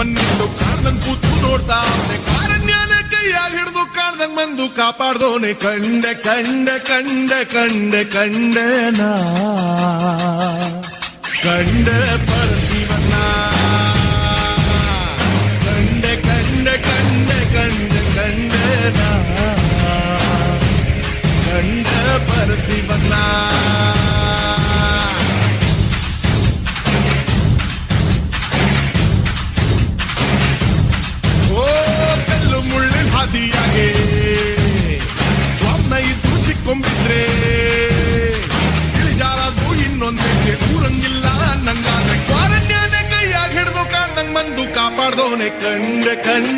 ಒಂದಿಟ್ಟು ಕಾರ್ದಂಗ್ ಕೂತು ನೋಡ್ತಾ ಅವ್ನೆ. ಕಾರಣ್ಯನ ಕೈಯಾಗ ಹಿಡಿದು ಕಾರ್ದಂಗ್ ಬಂದು ಕಾಪಾಡ್ದೋನೆ ಕಂಡೆ ಕಂಡೆ ಕಂಡೆ ಕಂಡೆ ಕಂಡೆ ನಾ ಕಂಡೆ ಪರಶಿವನ கண்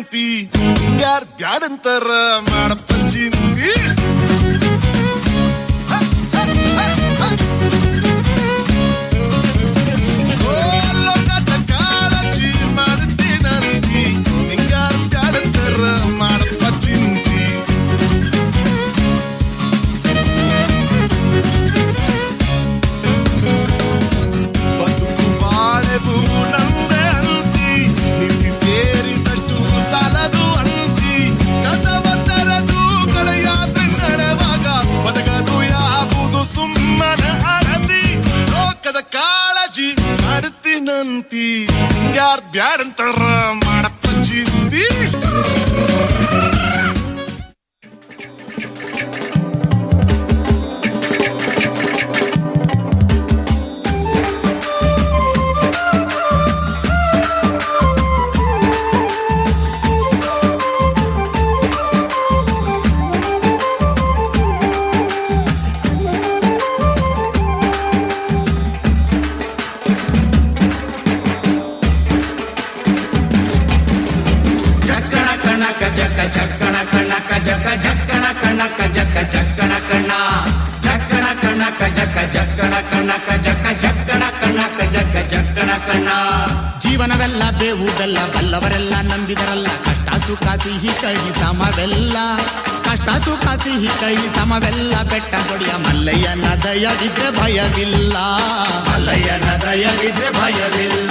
ಮಾಡ್ತೀನಂತಿ ಯಾರ್ ಬ್ಯಾಡಂತರ ಮಾಡಪ್ಪ ಚಿಂತಿ ಚಕ್ಕಣ ಕಣಕ ಜಕ ಜಕ್ಕಣ ಕಣಕ ಜಕ ಚಕ್ಕಣ ಕಣ. ಚಕ್ಕಣ ಕಣಕ ಜಕ ಜಕ್ಕಣ ಕಣಕ ಜಕ ಜಕ್ಕಣ ಕಣಕ ಜಕ ಜಕ್ಕಣ ಕಣ. ಜೀವನವೆಲ್ಲ ಬೇವು ಬೆಲ್ಲ ಬಲ್ಲವರೆಲ್ಲ ನಂಬಿದರಲ್ಲ. ಕಷ್ಟ ಸುಖ ಸಿಹಿ ಕೈ ಸಮವೆಲ್ಲ. ಕಷ್ಟ ಸುಖ ಸಿಹಿ ಕೈ ಸಮವೆಲ್ಲ. ಬೆಟ್ಟ ಕೊಡಿಯ ಮಲ್ಲಯ್ಯನ ದಯವಿದ್ರೆ ಭಯವಿಲ್ಲ. ಮಲ್ಲಯ್ಯನ ದಯವಿದ್ರೆ ಭಯವಿಲ್ಲ.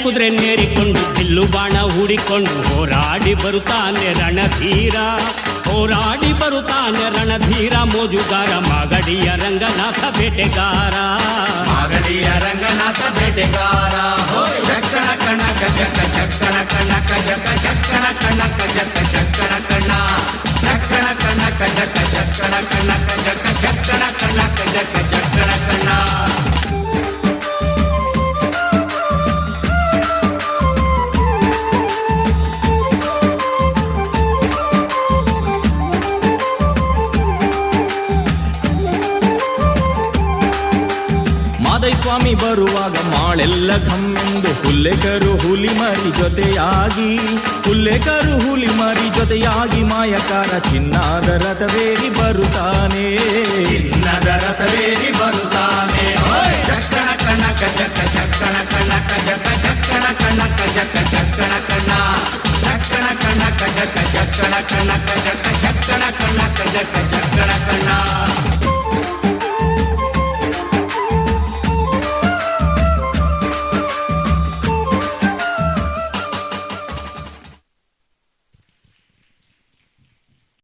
ಕುದುರೆ ನೇರಿಕೊಂಡು ಬಿಲ್ಲು ಬಾಣ ಹೂಡಿಕೊಂಡು ಹೋರಾಡಿ ಬರುತ್ತಾನೆ ರಣಧೀರ ಹೋರಾಡಿ ಬರುತ್ತಾನೆ ರಣಧೀರ ಮೋಜುಗಾರ ಮಾಗಡಿಯ ರಂಗನಾಥ ಬೇಟೆಗಾರ ಮಾಗಡಿಯ ರಂಗನಾಥ ಬೇಟೆಗಾರ ಹೋಯ್ ಚಕ್ಕಣ ಕಣಕ ಚಕ್ಕ ಚಕ್ಕಣ ಕಣಕ ಜಕ ಚಕ್ಕಣ ಸ್ವಾಮಿ ಬರುವಾಗ ಮಾಳೆಲ್ಲ ಘಮ್ಮೆಂದು ಹುಲ್ಲೆಕರು ಹುಲಿ ಮರಿ ಜೊತೆಯಾಗಿ, ಹುಲ್ಲೆಕರು ಹುಲಿ ಮರಿ ಜೊತೆಯಾಗಿ ಮಾಯಕಾರ ಚಿನ್ನದ ರಥವೇರಿ ಬರುತ್ತಾನೆ. ಚಿನ್ನದ ರಥವೇರಿ ಬರುತ್ತಾನೆ.